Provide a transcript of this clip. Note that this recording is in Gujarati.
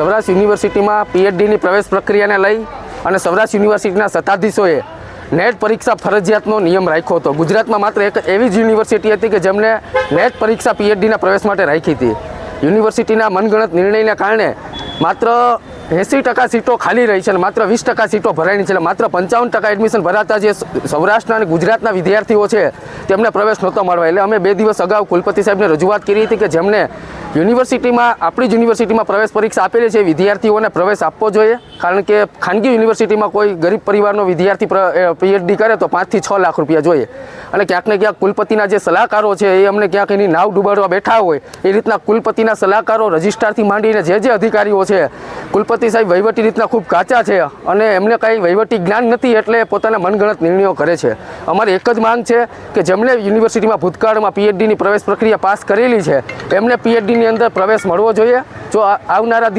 સૌરાષ્ટ્ર યુનિવર્સિટીમાં પીએચડીની પ્રવેશ પ્રક્રિયાને લઈ અને સૌરાષ્ટ્ર યુનિવર્સિટીના સત્તાધીશોએ નેટ પરીક્ષા ફરજિયાતનો નિયમ રાખ્યો હતો. ગુજરાતમાં માત્ર એક એવી જ યુનિવર્સિટી હતી કે જેમણે નેટ પરીક્ષા પીએચડીના પ્રવેશ માટે રાખી હતી. યુનિવર્સિટીના મનગણત નિર્ણયને કારણે માત્ર એંસી ટકા સીટો ખાલી રહી છે અને માત્ર વીસ ટકા સીટો ભરાયની છે. માત્ર પંચાવન ટકા એડમિશન ભરાતા જે સૌરાષ્ટ્રના અને ગુજરાતના વિદ્યાર્થીઓ છે, તેમને પ્રવેશ નહોતો મળવા. એટલે અમે બે દિવસ અગાઉ કુલપતિ સાહેબને રજૂઆત કરી હતી કે જેમને યુનિવર્સિટીમાં, આપણી જ યુનિવર્સિટીમાં પ્રવેશ પરીક્ષા આપેલી છે, વિદ્યાર્થીઓને પ્રવેશ આપવો જોઈએ. કારણ કે ખાનગી યુનિવર્સિટીમાં કોઈ ગરીબ પરિવારનો વિદ્યાર્થી પીએચડી કરે તો પાંચથી છ લાખ રૂપિયા જોઈએ. અને ક્યાંક ને ક્યાંક કુલપતિના જે સલાહકારો છે, એ અમને ક્યાંક એની નાવ ડૂબાડવા બેઠા હોય, એ રીતના કુલપતિના સલાહકારો રજિસ્ટ્રારથી માંડીને જે જે અધિકારીઓ છે, કુલપતિ સાહેબ વહીવટી રીતના ખૂબ કાચા છે અને એમને કાંઈ વહીવટી જ્ઞાન નથી એટલે પોતાના મનગણત નિર્ણયો કરે છે. અમારી એક જ માંગ છે કે જેમણે યુનિવર્સિટીમાં ભૂતકાળમાં પીએચડીની પ્રવેશ પ્રક્રિયા પાસ કરેલી છે, એમને પીએચડીની અંદર પ્રવેશ મળવો જોઈએ. જો આવનારા દિવસ